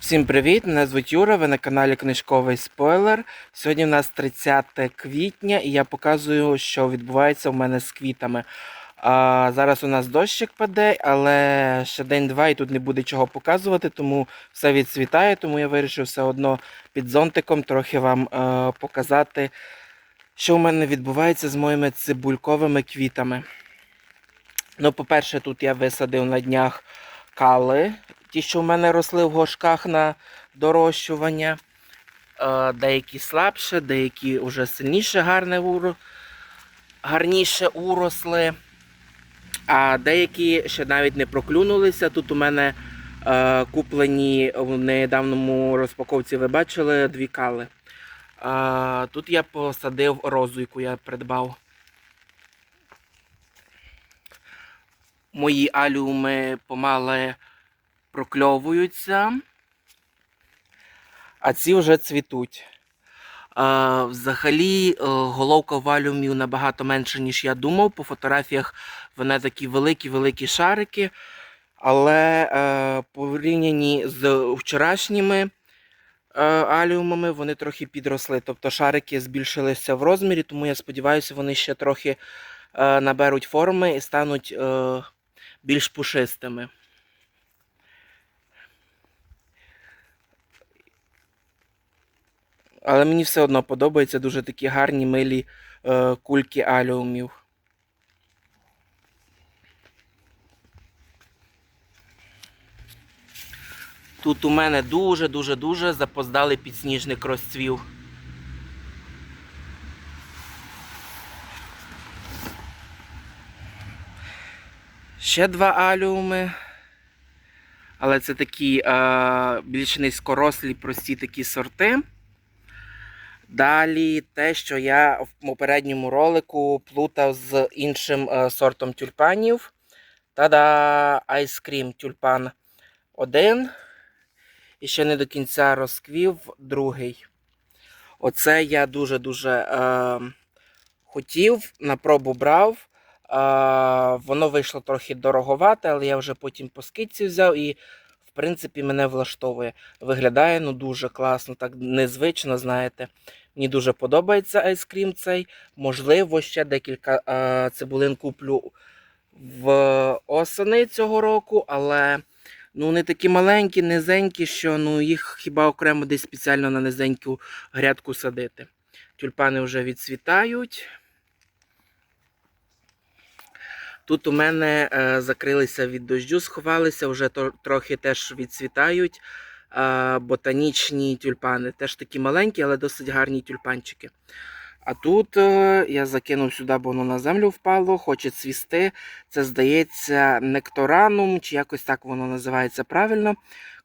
Всім привіт! Мене звуть Юра, ви на каналі Книжковий Спойлер. Сьогодні в нас 30 квітня і я показую, що відбувається у мене з квітами. А, зараз у нас дощик паде, але ще день-два і тут не буде чого показувати, тому все відцвітає, тому я вирішив все одно під зонтиком трохи вам е, показати, що у мене відбувається з моїми цибульковими квітами. Ну, по-перше, тут я висадив на днях кали, ті, що в мене росли в горшках на дорощування. Е, Деякі слабше, деякі вже сильніше гарне уро... гарніше уросли. А деякі ще навіть не проклюнулися. Тут у мене е, куплені в недавному розпаковці, ви бачили, дві кали. Е, тут я посадив розу, яку я придбав. Мої аліуми помали прокльовуються, а ці вже цвітуть. Взагалі, е, головка валюмів набагато менше, ніж я думав. По фотографіях вони такі великі-великі шарики. Але е, порівняні з вчорашніми е, аліумами, вони трохи підросли. Тобто шарики збільшилися в розмірі, тому я сподіваюся, вони ще трохи е, наберуть форми і стануть е, більш пушистими. Але мені все одно подобаються дуже такі гарні милі е, кульки аліумів. Тут у мене дуже-дуже-дуже запоздалий підсніжник розцвів. Ще два аліуми. Але це такі е, більш низькорослі, прості такі сорти. Далі те, що я в попередньому ролику плутав з іншим е, сортом тюльпанів. Та-да, Ice тюльпан 1. І ще не до кінця розквів другий. Оце я дуже-дуже е, хотів, на пробу брав. Е, воно вийшло трохи дороговате, але я вже потім по скидці взяв і, принципі, мене влаштовує. Виглядає ну дуже класно, так незвично, знаєте. Мені дуже подобається айскрім цей. Можливо, ще декілька е, цибулин куплю в осени цього року, але ну, вони такі маленькі, низенькі, що ну, їх хіба окремо десь спеціально на низеньку грядку садити. Тюльпани вже відцвітають. Тут у мене е, закрилися від дождю, сховалися, вже трохи теж відцвітають ботанічні тюльпани. Теж такі маленькі, але досить гарні тюльпанчики. А тут е, я закинув сюди, бо воно на землю впало, хоче цвісти. Це, здається, некторанум, чи якось так воно називається правильно.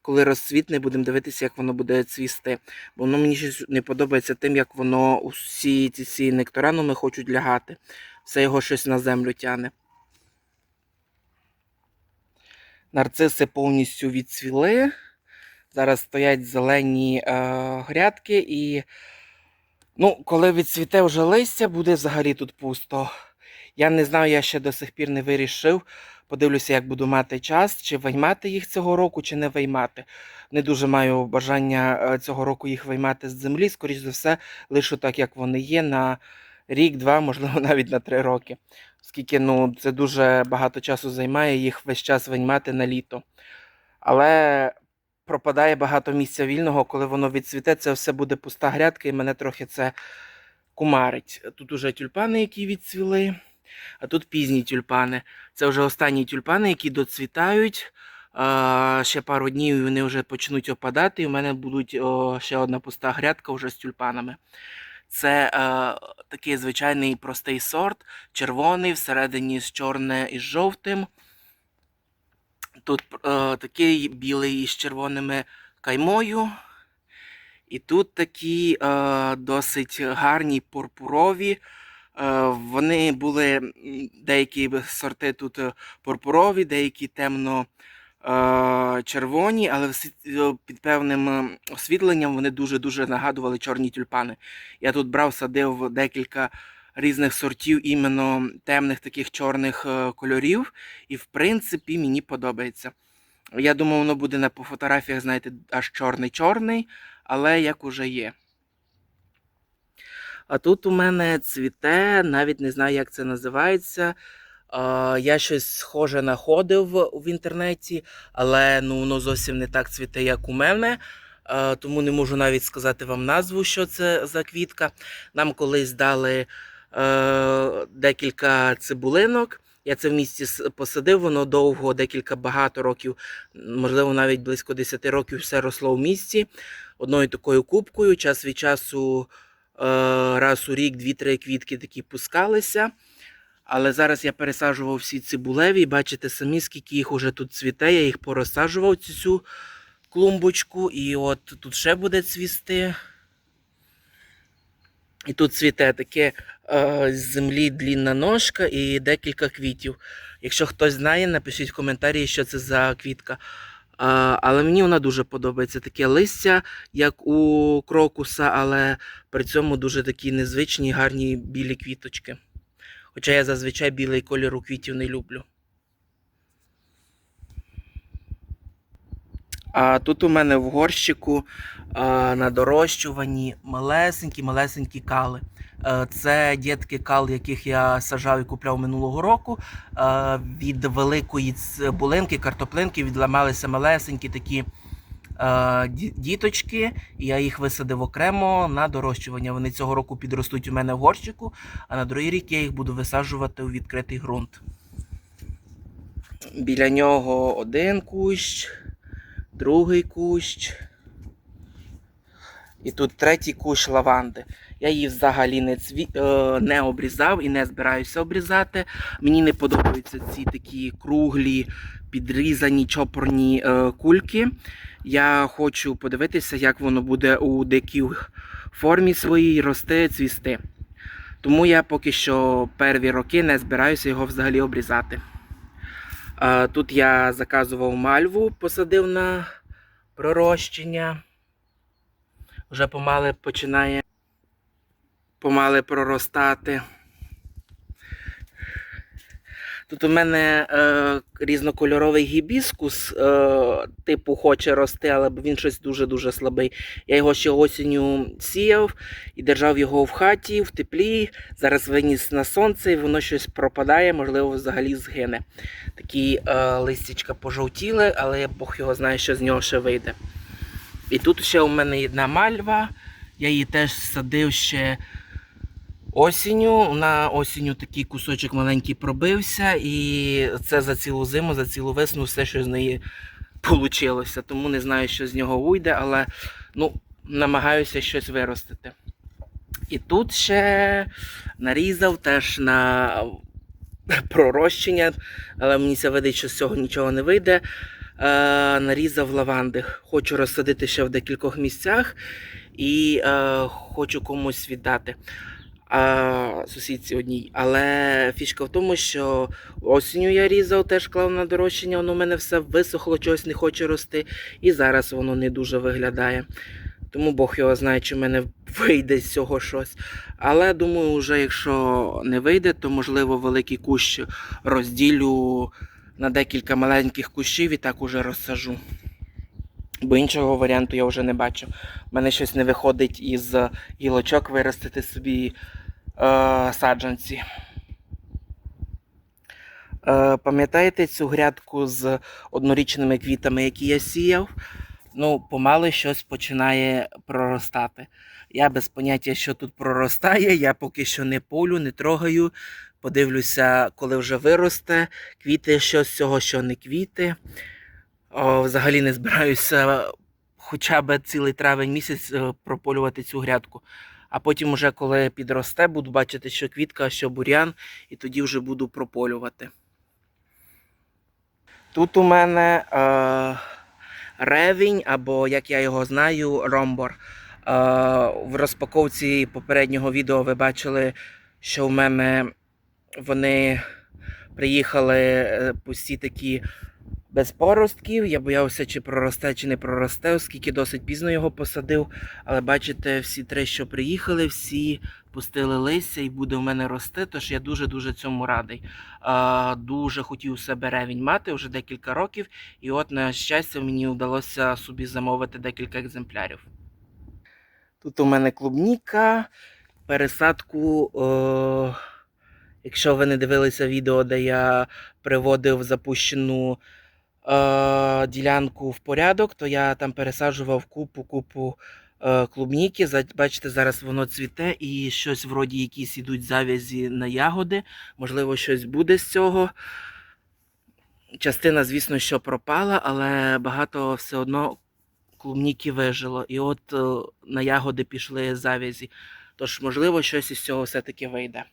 Коли розцвітне, будемо дивитися, як воно буде цвісти. Бо воно мені щось не подобається тим, як воно усі ці, ці некторануми хочуть лягати. Все його щось на землю тяне. Нарциси повністю відцвіли. Зараз стоять зелені е, грядки, і ну, коли відцвіте вже листя, буде взагалі тут пусто. Я не знаю, я ще до сих пір не вирішив. Подивлюся, як буду мати час, чи виймати їх цього року, чи не виймати. Не дуже маю бажання е, цього року їх виймати з землі. Скоріше за все, лишу так, як вони є, на рік, два, можливо, навіть на три роки. Оскільки ну, це дуже багато часу займає їх весь час виймати на літо. Але пропадає багато місця вільного, коли воно відцвіте, це все буде пуста грядка, і мене трохи це кумарить. Тут уже тюльпани, які відцвіли, а тут пізні тюльпани. Це вже останні тюльпани, які доцвітають. Ще пару днів вони вже почнуть опадати, і в мене будуть ще одна пуста грядка вже з тюльпанами. Це е, такий звичайний простий сорт, червоний, всередині з чорне і з жовтим. Тут е, такий білий із червоними каймою. І тут такі е, досить гарні пурпурові. Е, вони були деякі сорти тут е, пурпурові, деякі темно червоні, але під певним е, освітленням вони дуже-дуже нагадували чорні тюльпани. Я тут брав, садив декілька різних сортів, іменно темних таких чорних е, кольорів, і в принципі мені подобається. Я думав, воно буде на по фотографіях, знаєте, аж чорний-чорний, але як уже є. А тут у мене цвіте, навіть не знаю, як це називається. Я щось схоже знаходив в інтернеті, але ну, воно зовсім не так цвіте, як у мене. Тому не можу навіть сказати вам назву, що це за квітка. Нам колись дали е, декілька цибулинок. Я це в місті посадив, воно довго, декілька багато років, можливо, навіть близько 10 років все росло в місті. Одною такою кубкою. Час від часу, е, раз у рік, дві-три квітки такі пускалися. Але зараз я пересаджував всі цибулеві, бачите самі, скільки їх уже тут цвіте. Я їх порозсаджував цю, цю клумбочку, і от тут ще буде цвісти. І тут цвіте таке е, з землі длінна ножка і декілька квітів. Якщо хтось знає, напишіть в коментарі, що це за квітка. А, але мені вона дуже подобається. Таке листя, як у крокуса, але при цьому дуже такі незвичні, гарні білі квіточки. Хоча я зазвичай білий колір у квітів не люблю. А тут у мене в горщику на дорощуванні малесенькі, малесенькі кали. Е, Це дітки кал, яких я сажав і купляв минулого року. Е, Від великої цибулинки, картоплинки відламалися малесенькі такі діточки, і я їх висадив окремо на дорощування. Вони цього року підростуть у мене в горщику, а на другий рік я їх буду висаджувати у відкритий ґрунт. Біля нього один кущ, другий кущ. І тут третій кущ лаванди. Я її взагалі не, цві... е, не обрізав і не збираюся обрізати. Мені не подобаються ці такі круглі, підрізані чопорні е, кульки. Я хочу подивитися, як воно буде у дикій формі своїй рости, цвісти. Тому я поки що перві роки не збираюся його взагалі обрізати. Е, Тут я заказував мальву, посадив на пророщення. Вже помали починає помали проростати. Тут у мене е, різнокольоровий гібіскус, е, типу хоче рости, але він щось дуже-дуже слабий. Я його ще осінню сіяв і держав його в хаті, в теплі. Зараз виніс на сонце і воно щось пропадає, можливо, взагалі згине. Такі е, листячка пожовтіли, але Бог його знає, що з нього ще вийде. І тут ще у мене одна мальва. Я її теж садив ще осінню. На осінню такий кусочок маленький пробився, і це за цілу зиму, за цілу весну все, що з неї вийшло. Тому не знаю, що з нього вийде, але ну, намагаюся щось виростити. І тут ще нарізав теж на пророщення, але мені це видить, що з цього нічого не вийде. Е, нарізав лаванди. Хочу розсадити ще в декількох місцях і е, хочу комусь віддати. А, сусідці одній. Але фішка в тому, що осінню я різав, теж клав на дорощення, воно в мене все висохло, чогось не хоче рости. І зараз воно не дуже виглядає. Тому Бог його знає, чи в мене вийде з цього щось. Але думаю, вже якщо не вийде, то можливо великий кущ розділю на декілька маленьких кущів і так уже розсажу. Бо іншого варіанту я вже не бачу. У мене щось не виходить із гілочок виростити собі саджанці. Е, пам'ятаєте цю грядку з однорічними квітами, які я сіяв? Ну, помалу щось починає проростати. Я без поняття, що тут проростає, я поки що не полю, не трогаю. Подивлюся, коли вже виросте, квіти, що з цього, що не квіти. О, взагалі не збираюся хоча б цілий травень місяць е, прополювати цю грядку. А потім, уже коли підросте, буду бачити, що квітка, що бурян, і тоді вже буду прополювати. Тут у мене е, ревінь, або як я його знаю, ромбор. Е, в розпаковці попереднього відео ви бачили, що в мене вони приїхали е, пусті такі без поростків. Я боявся, чи проросте, чи не проросте, оскільки досить пізно його посадив. Але бачите, всі три, що приїхали, всі пустили листя і буде в мене рости. Тож я дуже-дуже цьому радий. А, дуже хотів себе ревінь мати вже декілька років. І от, на щастя, мені вдалося собі замовити декілька екземплярів. Тут у мене клубніка, пересадку. О... Якщо ви не дивилися відео, де я приводив запущену е, ділянку в порядок, то я там пересаджував купу-купу е, клубніки. Бачите, зараз воно цвіте і щось вроді якісь ідуть завязі на ягоди. Можливо, щось буде з цього. Частина, звісно, що пропала, але багато все одно клубніки вижило. І от е, на ягоди пішли завязі. Тож, можливо, щось із цього все-таки вийде.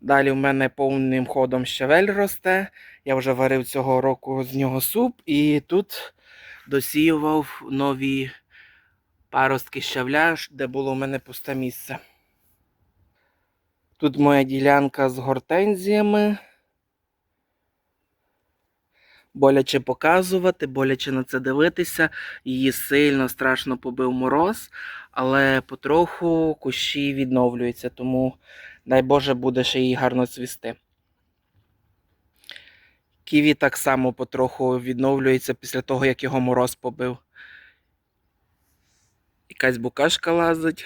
Далі в мене повним ходом щавель росте. Я вже варив цього року з нього суп, і тут досіював нові паростки щавля, де було в мене пусте місце. Тут моя ділянка з гортензіями. Боляче показувати, боляче на це дивитися. Її сильно страшно побив мороз, але потроху кущі відновлюються, тому дай Боже буде ще їй гарно цвісти. Ківі так само потроху відновлюється після того, як його мороз побив. Якась букашка лазить.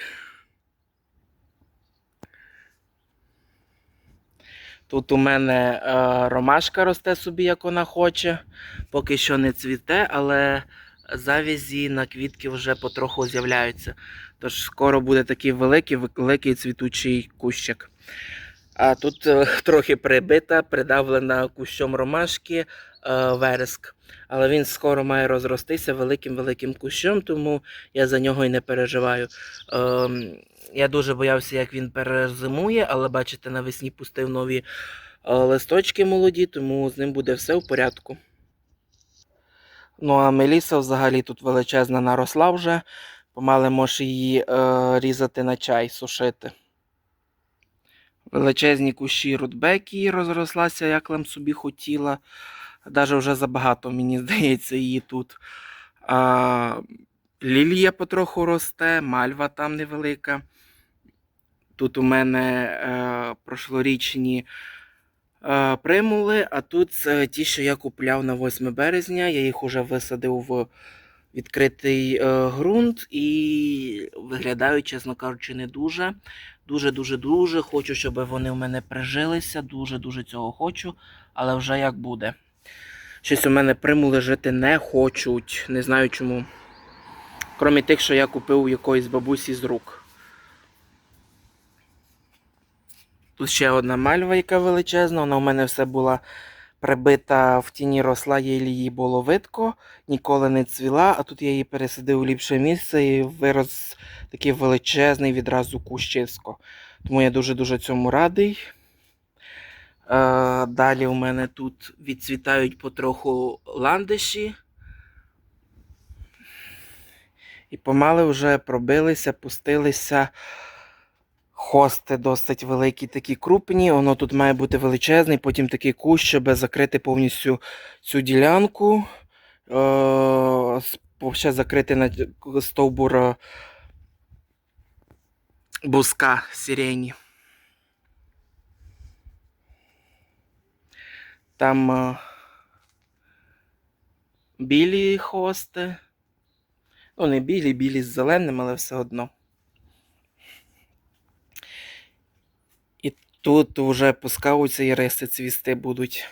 Тут у мене е, ромашка росте собі, як вона хоче. Поки що не цвіте, але завязі на квітки вже потроху з'являються. Тож скоро буде такий великий, великий цвітучий кущик. А тут е, трохи прибита, придавлена кущом ромашки е, вереск. Але він скоро має розростися великим-великим кущом, тому я за нього і не переживаю. Ем, я дуже боявся, як він перезимує, але бачите, навесні пустив нові е, листочки молоді, тому з ним буде все в порядку. Ну а Меліса взагалі тут величезна наросла вже. Помали можеш її е, різати на чай, сушити. Величезні кущі рудбекі розрослася, як лем собі хотіла. Даже вже забагато, мені здається, її тут. А, лілія потроху росте, мальва там невелика. Тут у мене е, прошлорічні е, примули, а тут е, ті, що я купляв на 8 березня. Я їх уже висадив в відкритий е, ґрунт і виглядають, чесно кажучи, не дуже. Дуже-дуже дуже хочу, щоб вони в мене прижилися. Дуже-дуже цього хочу, але вже як буде. Щось у мене примули жити не хочуть. Не знаю чому. Крім тих, що я купив у якоїсь бабусі з рук. Тут ще одна мальва, яка величезна. Вона у мене все була прибита в тіні росла, єлі її було видко, ніколи не цвіла, а тут я її пересадив у ліпше місце і вирос такий величезний відразу кущисько. Тому я дуже-дуже цьому радий. Е, Далі у мене тут відцвітають потроху ландиші. І помали вже пробилися, пустилися. Хости досить великі, такі крупні. Воно тут має бути величезний, потім такий кущ, щоб закрити повністю цю ділянку. Е, ще закрити на стовбур е, бузка сирені. Там е, білі хости. Ну, не білі, білі з зеленим, але все одно. І тут вже пускаються і риси цвісти будуть.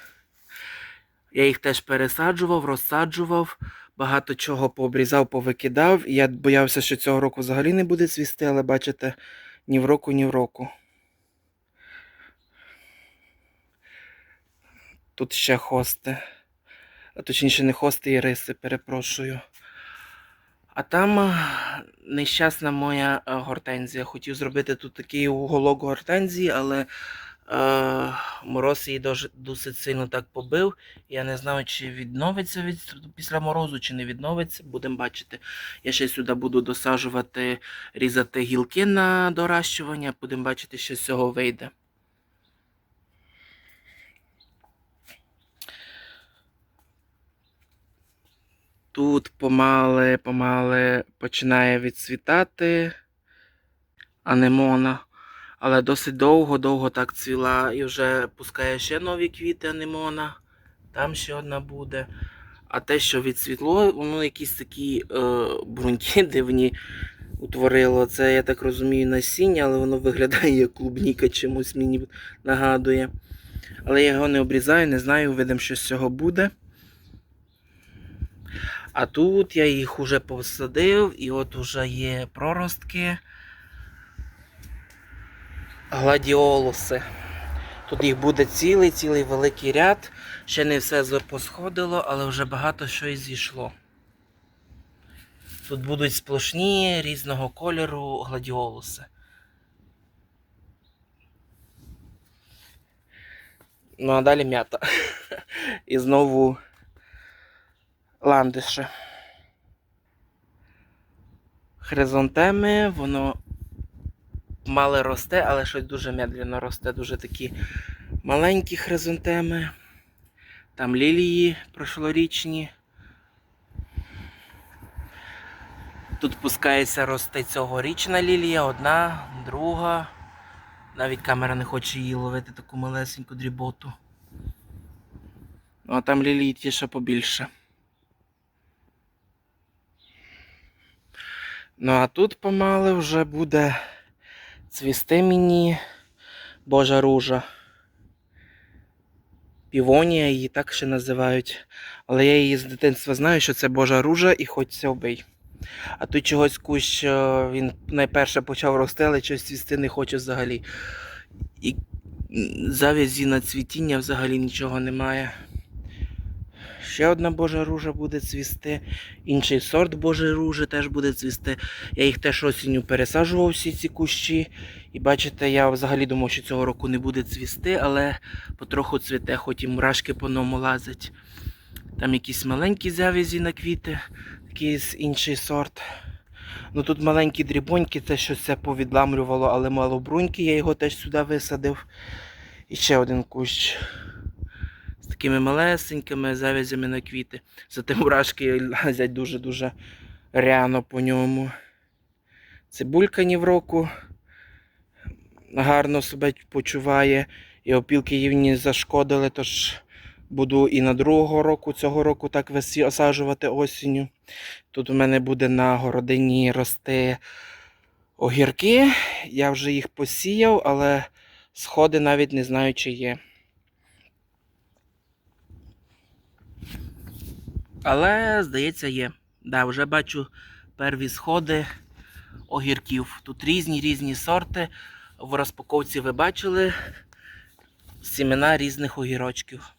Я їх теж пересаджував, розсаджував, багато чого пообрізав, повикидав. Я боявся, що цього року взагалі не буде цвісти, але бачите, ні в року, ні в року. Тут ще хости. А точніше, не хости і риси, перепрошую. А там нещасна моя гортензія. Хотів зробити тут такий уголок гортензії, але е, мороз її досить сильно так побив. Я не знаю, чи відновиться від, після морозу, чи не відновиться. Будемо бачити. Я ще сюди буду досаджувати, різати гілки на доращування. Будемо бачити, що з цього вийде. Тут помале, помале починає відцвітати анемона. Але досить довго-довго так цвіла і вже пускає ще нові квіти анемона. Там ще одна буде. А те, що відцвітло, воно якісь такі е, бруньки дивні утворило. Це, я так розумію, насіння, але воно виглядає як клубніка чимось мені нагадує. Але я його не обрізаю, не знаю, видим, що з цього буде. А тут я їх уже посадив, і от уже є проростки. Гладіолуси. Тут їх буде цілий, цілий великий ряд. Ще не все посходило, але вже багато що і зійшло. Тут будуть сплошні різного кольору гладіолуси. Ну а далі м'ята. І знову ландиші. Хризантеми, воно мале росте, але щось дуже медленно росте. Дуже такі маленькі хризантеми. Там лілії прошлорічні. Тут пускається рости цьогорічна лілія, одна, друга. Навіть камера не хоче її ловити таку малесеньку дріботу. Ну а там лілії ті ще побільше. Ну а тут помале вже буде цвісти мені Божа ружа. Півонія її так ще називають. Але я її з дитинства знаю, що це Божа ружа і хоч це обий. А тут чогось кущ е, він найперше почав рости, але щось цвісти не хоче взагалі. І завязі на цвітіння взагалі нічого немає. Ще одна Божа ружа буде цвісти, інший сорт Божої ружі теж буде цвісти. Я їх теж осінню пересаджував всі ці кущі. І бачите, я взагалі думав, що цього року не буде цвісти, але потроху цвіте, хоч і мурашки по ньому лазять. Там якісь маленькі завязі на квіти, такий інший сорт. Ну тут маленькі дрібоньки, це щось це повідламлювало, але мало бруньки, я його теж сюди висадив. І ще один кущ такими малесенькими завязями на квіти. Зате мурашки лазять дуже-дуже ряно по ньому. Цибулька ні в року гарно себе почуває. І опілки їй зашкодили, тож буду і на другого року цього року так висаджувати осінню. Тут у мене буде на городині рости огірки. Я вже їх посіяв, але сходи навіть не знаю, чи є. Але, здається, є. Да, вже бачу перві сходи огірків. Тут різні різні сорти. В розпаковці ви бачили сімена різних огірочків.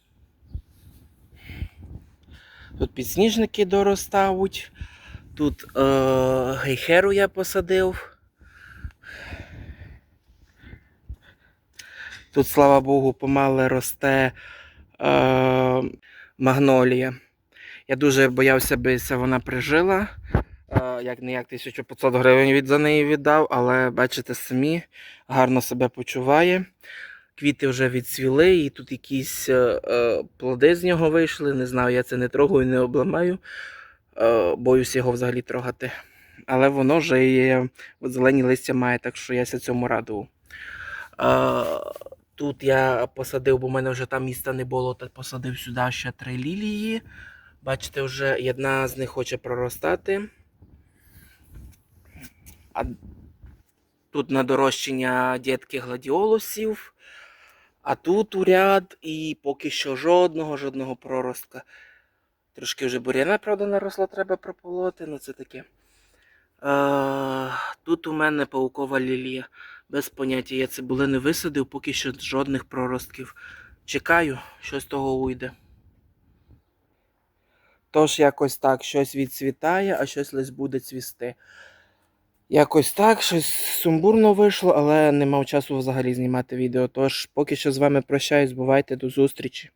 Тут підсніжники доростають. Тут е, гейхеру я посадив. Тут, слава Богу, помале росте е, магнолія. Я дуже боявся, би це вона прижила. Е, як не як 1500 гривень від за неї віддав, але бачите самі, гарно себе почуває. Квіти вже відцвіли, і тут якісь е, е, плоди з нього вийшли. Не знаю, я це не трогаю, не обламаю. Е, боюсь його взагалі трогати. Але воно вже є, зелені листя має, так що я цьому радував. Е, тут я посадив, бо в мене вже там міста не було, так посадив сюди ще три лілії. Бачите, вже одна з них хоче проростати. А тут на дорощення дітки гладіолусів. А тут уряд і поки що жодного, жодного проростка. Трошки вже бур'яна, правда, наросла, треба прополоти, ну це таке. Е, тут у мене паукова лілія. Без поняття. Я цибулини висадив, поки що жодних проростків. Чекаю, що з того уйде. Тож якось так, щось відцвітає, а щось лиш буде цвісти. Якось так, щось сумбурно вийшло, але не мав часу взагалі знімати відео. Тож поки що з вами прощаюсь, бувайте до зустрічі.